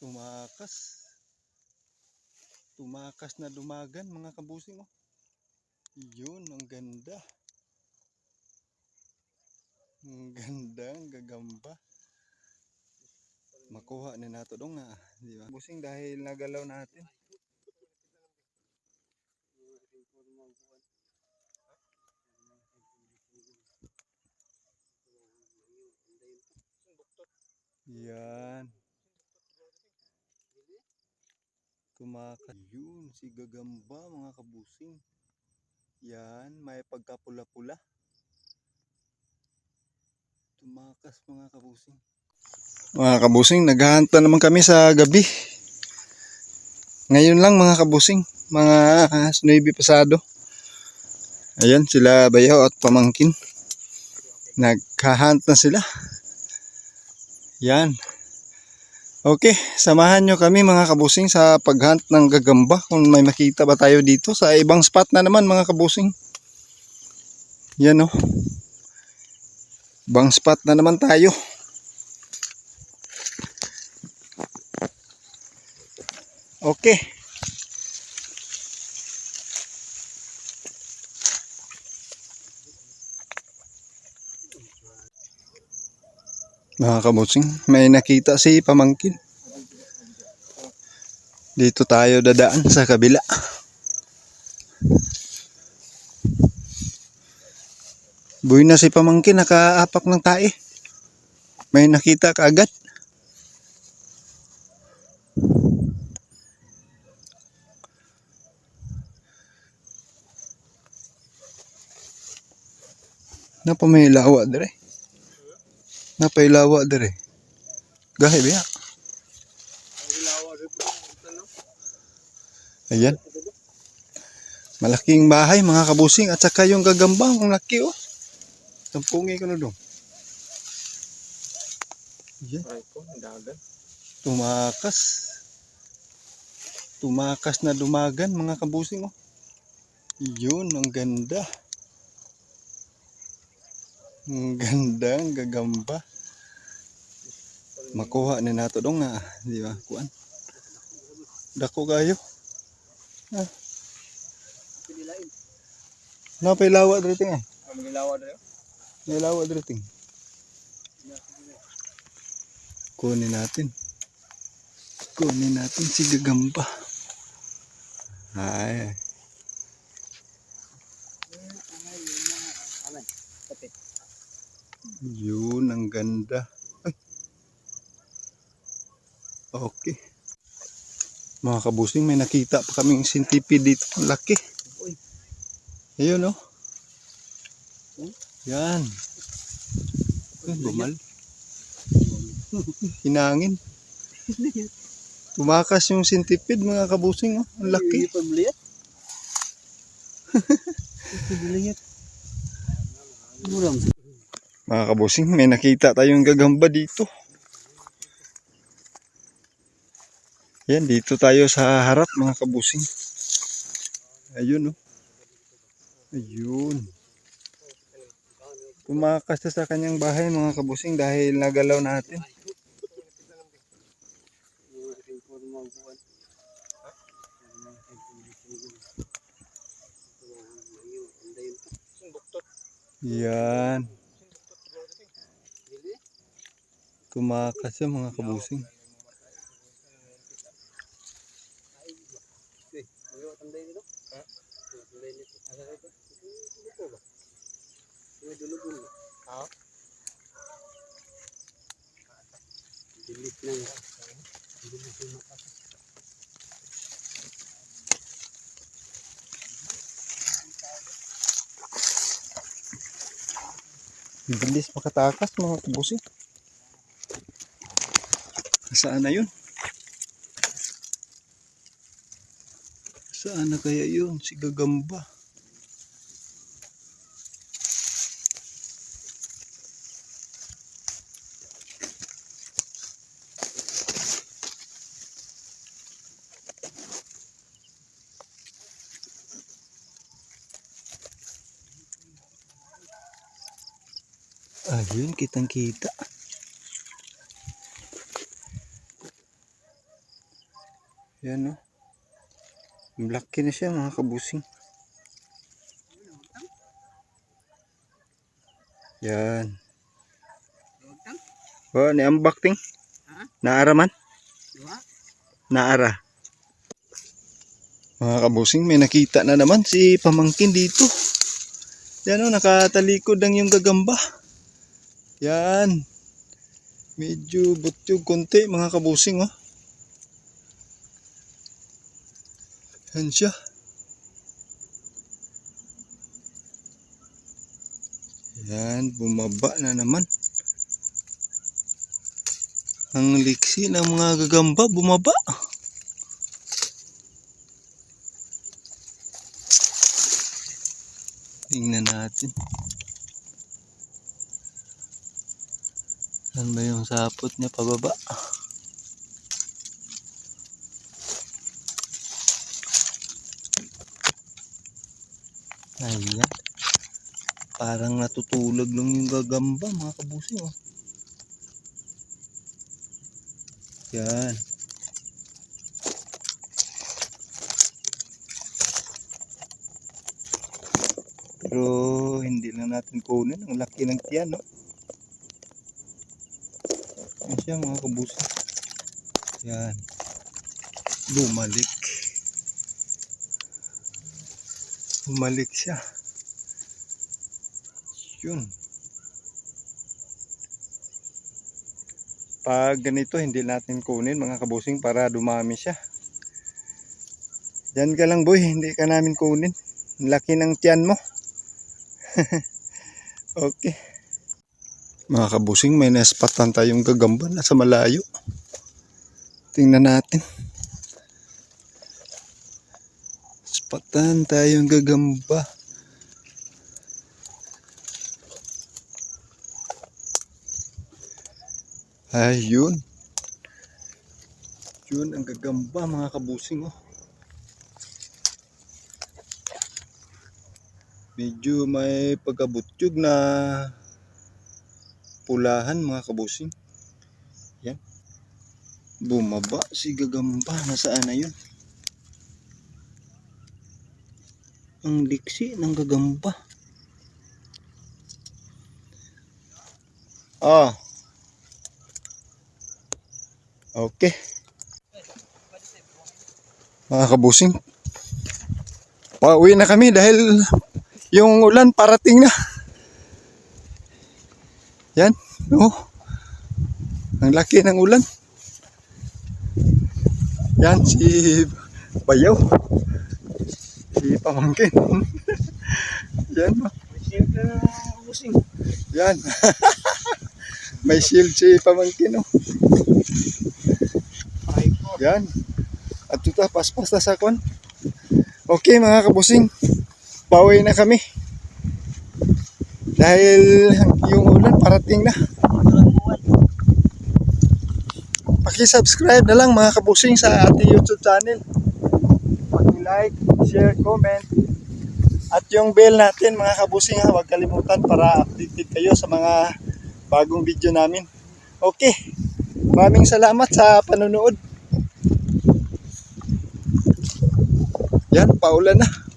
Tumakas. Tumakas na dumagan mga kabusing oh. Yun, ang ganda. Ang ganda, ang gagamba. Makuha na nato dong nga, di ba? Busing dahil nagalaw natin. Yan. Tumakas. Yun, si gagamba mga kabusing. Yan, may pagkapula-pula. Tumakas mga kabusing. Mga kabusing, naghahanta naman kami sa gabi. Ngayon lang mga kabusing, mga uh, 9 pasado. Ayan, sila bayaw at pamangkin. Naghahunt na sila. Yan. Okay, samahan nyo kami mga kabusing sa paghunt ng gagamba. Kung may makita ba tayo dito sa ibang spot na naman mga kabusing. Yan o. Oh. Ibang spot na naman tayo. Okay. Mga kabusing, may nakita si pamangkin. Dito tayo dadaan sa kabila. Buhay na si pamangkin, nakaapak ng tae. May nakita kaagad. Napa may lawa dire. Napailawa dire. Gahe biya. Ayan. Malaking bahay mga kabusing at saka yung gagamba ang laki oh. Tampungi ko na dong. Ayan. Tumakas. Tumakas na dumagan mga kabusing oh. Yun, ang ganda. Ang ganda, ang gagamba. Makuha ni nato dong nga, di ba? Kuan. Dako kayo. Ah. Napay lawa dito nga. Magilawa dito. May lawa dito. Kunin natin. Kunin natin si gagamba. Ay. Yun, ang ganda. Ay. Okay. Mga kabusing, may nakita pa kaming centipede dito. Ang laki. Ayun, oh. Yan. Ay, bumal. Hinangin. Tumakas yung centipede, mga kabusing, oh. Ang laki. Mga kabusing, may nakita tayong gagamba dito. Yan, dito tayo sa harap mga kabusing. Ayun oh. Ayun. Tumakas na sa kanyang bahay mga kabusing dahil nagalaw natin. Yan. Tumakas yung mga kabusing. Dilit na nga. Dilit na nga. Bilis makatakas mga kabusing. Saan na yun? Saan na kaya yun? Si Gagamba. Ayun, kitang kita. Yan no. Malaki na siya mga kabusing. Yan. Oh, ni ambak ting. Ha? Naara man. Naara. Mga kabusing, may nakita na naman si pamangkin dito. Yan o, nakatalikod ang yung gagamba. Yan. Medyo butyog konti mga kabusing oh. Yan siya. Yan, bumaba na naman. Ang liksi ng mga gagamba bumaba. Tingnan natin. Saan ba yung sapot niya pababa? Ayan. Parang natutulog lang yung gagamba mga kabusing oh. Yan. Pero hindi lang natin kunin. Ang laki ng tiyan, no? Yan siya mga kabusi. Yan. Bumalik. Bumalik siya. Yun. Pag ganito, hindi natin kunin mga kabusing para dumami siya. Diyan ka lang boy, hindi ka namin kunin. Laki ng tiyan mo. okay. Mga kabusing, may naspatan tayong gagamba nasa malayo. Tingnan natin. Spatan tayong gagamba. Ayun. Yun ang gagamba mga kabusing oh. Medyo may pagkabutyog na pulahan mga kabusing. Yan. Bumaba si gagamba. Nasaan na yun? Ang liksi ng gagamba. Ah. Okay. Mga kabusing. Pauwi na kami dahil yung ulan parating na. Yan. Oh. Ang laki ng ulan. Yan si Bayaw. Si Pamangkin. Yan. oh. Yan. May shield si Pamangkin. Oh. Yan. At ito, paspas na sa kwan. Okay mga kabusing. Pauwi na kami. Dahil yung ulan parating na. Paki-subscribe na lang mga kabusing sa ating YouTube channel. Paki-like, share, comment. At yung bell natin mga kabusing ha, huwag kalimutan para updated kayo sa mga bagong video namin. Okay. Maraming salamat sa panonood. Yan, paulan na.